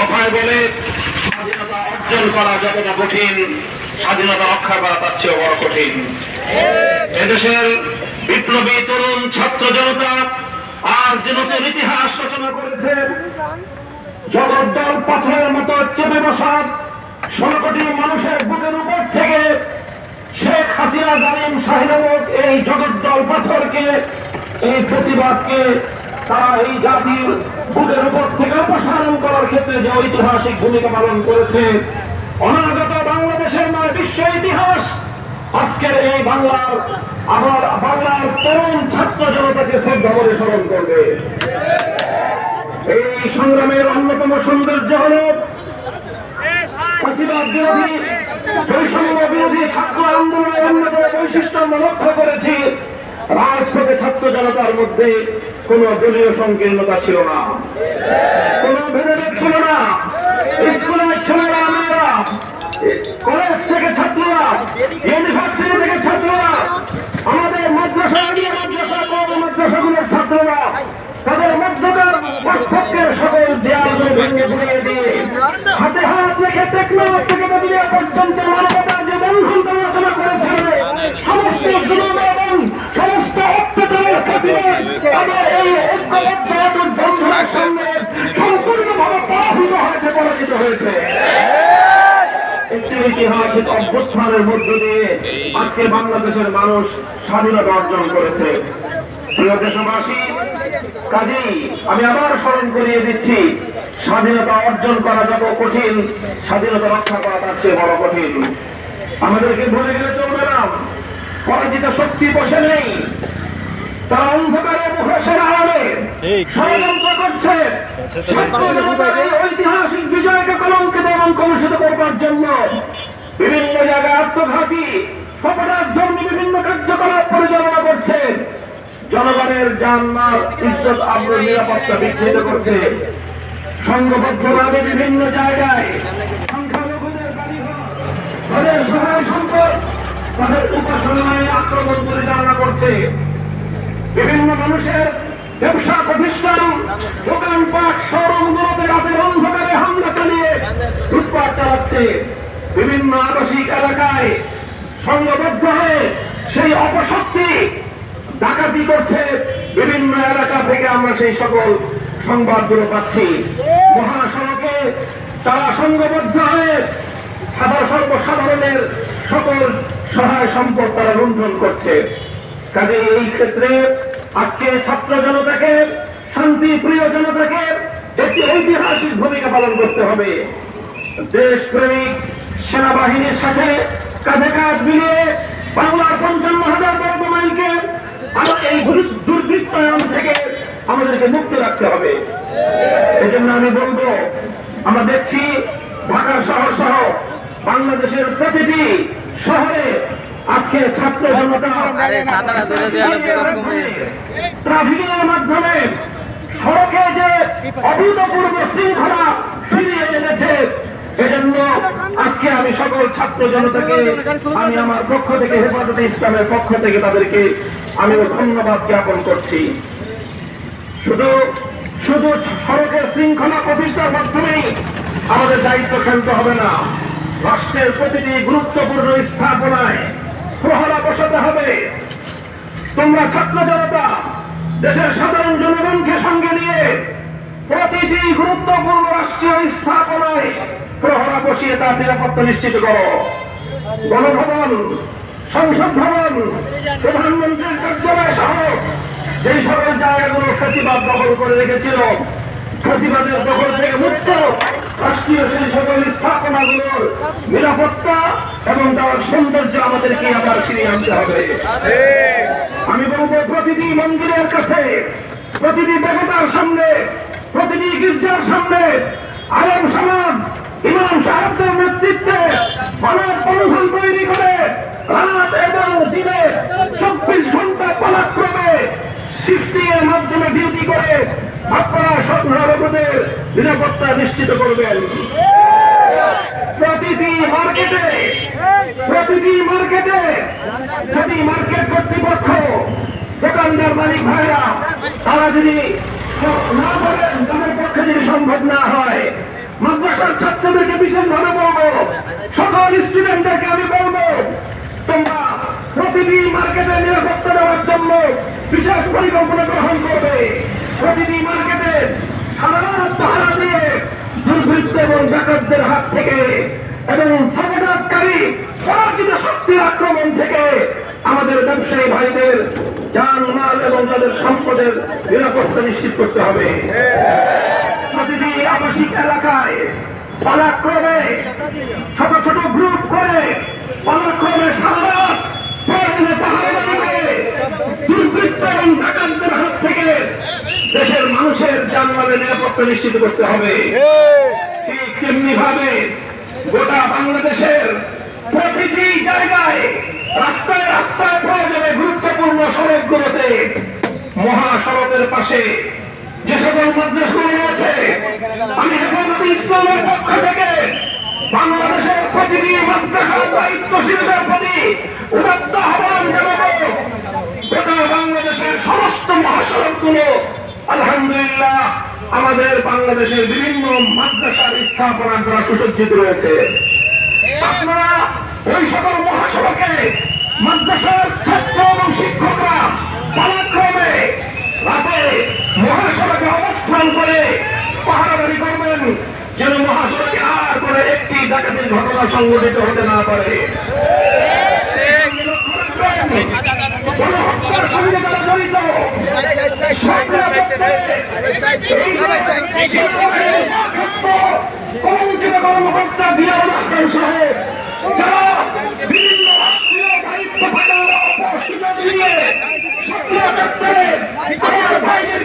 কথায় বলে, স্বাধীনতা অর্জন করা যতটা কঠিন, স্বাধীনতা রক্ষা করা তার চেয়েও বড় কঠিন। এদেশের বিপ্লবী তরুণ ছাত্র জনতা আজ যে নতুন ইতিহাস রচনা করেছে জগদ্দল পাথরের মতো চেপে বসা ষোলো কোটি মানুষের বুকের উপর থেকে শেখ হাসিনা, জালিম শাহিনামত এই জগদ্দল পাথরকে, এই ফেসিবাদকে তারা এই জাতির বুকের উপর থেকে অপসারণ করার ক্ষেত্রে যে ঐতিহাসিক ভূমিকা পালন করেছে, অনাগত বাংলাদেশের নয়, বিশ্ব ইতিহাস। আজকের এই বাংলার আবার বাংলার তরুণ ছাত্র জনতাকে শ্রদ্ধা করে স্মরণ করবে। এই সংগ্রামের অন্যতম সৌন্দর্য হল বিরোধী বৈষম্য বিরোধী ছাত্র আন্দোলনের অন্যতম বৈশিষ্ট্য আমরা লক্ষ্য করেছি। রাজপথে ছাত্র জনতার মধ্যে কোন দলীয় সংকীর্ণতা ছিল না। কোন ভেদাভেদ ছিল না। স্কুলের ছেলেরা, মেয়েরা, কলেজ থেকে ছাত্ররা, ইউনিভার্সিটি থেকে ছাত্ররা আমাদের মাদ্রাসা এরিয়া মাদ্রাসা কম মাদ্রাসাগুলোর ছাত্ররা তাদের মধ্যকার পার্থক্যের সকল দেয়ালগুলো ভেঙে ঘুরিয়ে দিয়ে হাতে হাত রেখে টেকনোলজি থেকে দুনিয়া পর্যন্ত মানবতার যে বন্ধন তারা আলোচনা করেছিল সমস্ত জুলুম এবং সমস্ত অত্যাচারের ক্ষেত্রে তাদের এই ঐক্যবদ্ধ অটুট বন্ধনের সামনে সম্পূর্ণভাবে পরাভূত হয়েছে পরাজিত হয়েছে একটি ঐতিহাসিক অভ্যুত্থানের মধ্য দিয়ে আজকে বাংলাদেশের মানুষ স্বাধীনতা অর্জন করেছে। প্রিয় দেশবাসী কাজেই আমি আবার স্মরণ করিয়ে দিচ্ছি স্বাধীনতা অর্জন করা যত কঠিন স্বাধীনতা রক্ষা করা তার চেয়ে বড় কঠিন। আমাদেরকে ভুলে গেলে চলবে না। পরাজিত শক্তি বসে নেই। তারা অন্ধকারে মুখোশের আড়ালে ষড়যন্ত্র করছে। ঐতিহাসিক বিজয়কে কলঙ্কিত এবং কলুষিত করবার জন্য বিভিন্ন জায়গায় আত্মঘাতী সপটার জন্য বিভিন্ন কার্যকলাপ পরিচালনা করছে। জনগণের জানমাল ইজ্জত, আব্র, নিরাপত্তা বিঘ্নিত করছে। সংঘবদ্ধভাবে বিভিন্ন জায়গায় সংখ্যালঘুদের সহায় সম্পদ তাদের উপাসনায় আক্রমণ পরিচালনা করছে। বিভিন্ন মানুষের ব্যবসা প্রতিষ্ঠান বিভিন্ন আবাসিক এলাকায় সংঘবদ্ধ হয়ে সেই অপশক্তি ডাকাতি করছে বিভিন্ন এলাকা থেকে আমরা সেই সকল সংবাদগুলো পাচ্ছি। মহাসড়কে তারা সংঘবদ্ধ হয়ে সাধারণ সর্বসাধারণের সকল সহায় সম্পদ তারা লুণ্ঠন করছে। কাজে এই ক্ষেত্রে আজকে ছাত্র জনতাকে, শান্তি প্রিয় জনতাকে একটি ঐতিহাসিক ভূমিকা পালন করতে হবে। দেশপ্রেমিক সেনাবাহিনীর সাথে কাঁধে কাঁধ মিলিয়ে বাংলার পঞ্চান্ন হাজার বর্গ মাইলকে আমরা এই দুর- দুর্বৃত্তায়ন থেকে আমাদেরকে মুক্ত রাখতে হবে। এই জন্য আমি বলব আমরা দেখছি ঢাকা শহর সহ বাংলাদেশের প্রতিটি শহরে আজকে ছাত্র জনতা ট্রাফিকের মাধ্যমে সড়কে যে অভূতপূর্ব শৃঙ্খলা ফিরিয়ে এনেছে এজন্য আজকে আমি সকল ছাত্র জনতাকে, আমি আমার পক্ষ থেকে হেফাজতে ইসলামের পক্ষ থেকে তাদেরকে আমি ধন্যবাদ জ্ঞাপন করছি। শুধু শুধু সড়কের শৃঙ্খলা প্রতিষ্ঠার মাধ্যমেই আমাদের দায়িত্ব খেলতে হবে না। রাষ্ট্রের প্রতিটি গুরুত্বপূর্ণ স্থাপনায় প্রহরা বসাতে হবে। তোমরা ছাত্র জনতা, দেশের সাধারণ জনগণকে সঙ্গে নিয়ে প্রতিটি গুরুত্বপূর্ণ রাষ্ট্রীয় স্থাপনায় বসিয়ে তার নিরাপত্তা নিশ্চিত করো। গণভবন, সংসদ ভবন, প্রধানমন্ত্রীর কার্যালয় সহ যে সকল জায়গাগুলো ফেসিবাদ দখল করে রেখেছিল ফেসিবাদের দখল থেকে মুক্ত, রাষ্ট্রীয় সেই সকল স্থাপনাগুলোর নিরাপত্তা এবং তার সৌন্দর্য আমাদেরকে আবার ফিরিয়ে আনতে হবে। আমি বলব, প্রতিটি মন্দিরের কাছে, প্রতিটি দেবতার সামনে, প্রতিটি গির্জার সামনে, আলম সমাজ, ইমাম নেতৃত্বে মানব বন্ধন তৈরি করে রাত এবং দিনে চব্বিশ ঘণ্টা পালাক্রমে শিফটিং এর মাধ্যমে ডিউটি করে আপনারা সংখ্যালঘুদের নিরাপত্তা নিশ্চিত করবেন। প্রতিটি মার্কেটে প্রতিটি মার্কেটে যদি মার্কেট কর্তৃপক্ষ, দোকানদার, মালিক ভাইরা তারা যদি না করেন, তাদের পক্ষে যদি সম্ভব না হয় মাদ্রাসার ছাত্রদেরকে বিশেষভাবে বলব। সকল স্টুডেন্টদেরকে আমি বলব, তোমরা প্রতিটি মার্কেটে নিরাপত্তা দেওয়ার জন্য বিশেষ পরিকল্পনা গ্রহণ করবে। প্রতিটি মার্কেটে সারা পাহারা দিয়ে দুর্বৃত্ত এবং ডাকাতদের হাত থেকে এবং সাবটাসকারী পরাজিত শক্তির আক্রমণ থেকে আমাদের ব্যবসায়ী ভাইদের যান মাল এবং তাদের সম্পদের নিরাপত্তা নিশ্চিত করতে হবে। প্রতিটি আবাসিক এলাকায় পালাক্রমে ছোট ছোট গ্রুপ করে পালাক্রমে দেশের মানুষের জানমালের নিরাপত্তা নিশ্চিত করতে হবে। ঠিক তেমনি ভাবে গোটা বাংলাদেশের প্রতিটি জায়গায় রাস্তায় রাস্তায় প্রয়োজনে গুরুত্বপূর্ণ সড়কগুলোতে মহাসড়কের পাশে যে সকল মাদ্রাসগুলো রয়েছে আমি হেফাজতে ইসলামের পক্ষ থেকে বাংলাদেশের প্রতিটি মাদ্রাসার দায়িত্বশীলদের প্রতি উদাত্ত আহ্বান জানাব। গোটা বাংলাদেশের সমস্ত মহাসড়কগুলো, আলহামদুলিল্লাহ, আমাদের বাংলাদেশের বিভিন্ন মাদ্রাসার স্থাপনার দ্বারা সুসজ্জিত রয়েছে। আপনারা ওই সকল মহাসড়কে মাদ্রাসার ছাত্র এবং শিক্ষকরা পালাক্রমে রাতে মহাসড়কে অবস্থান করে পাহারাদারি করবেন, যেন মহাসড়কে আর করে একটি ডাকাতির ঘটনা সংঘটিত হতে না পারে। গণহত্যার সঙ্গে যারা জড়িত কলঙ্কিত কর্মকর্তা জিয়াউল হাসান সাহেব, যারা বিভিন্ন রাষ্ট্রীয় দায়িত্ব থাকার অপসুযোগ নিয়ে সক্রিয় চত্বরে আমার ভাইদেরকে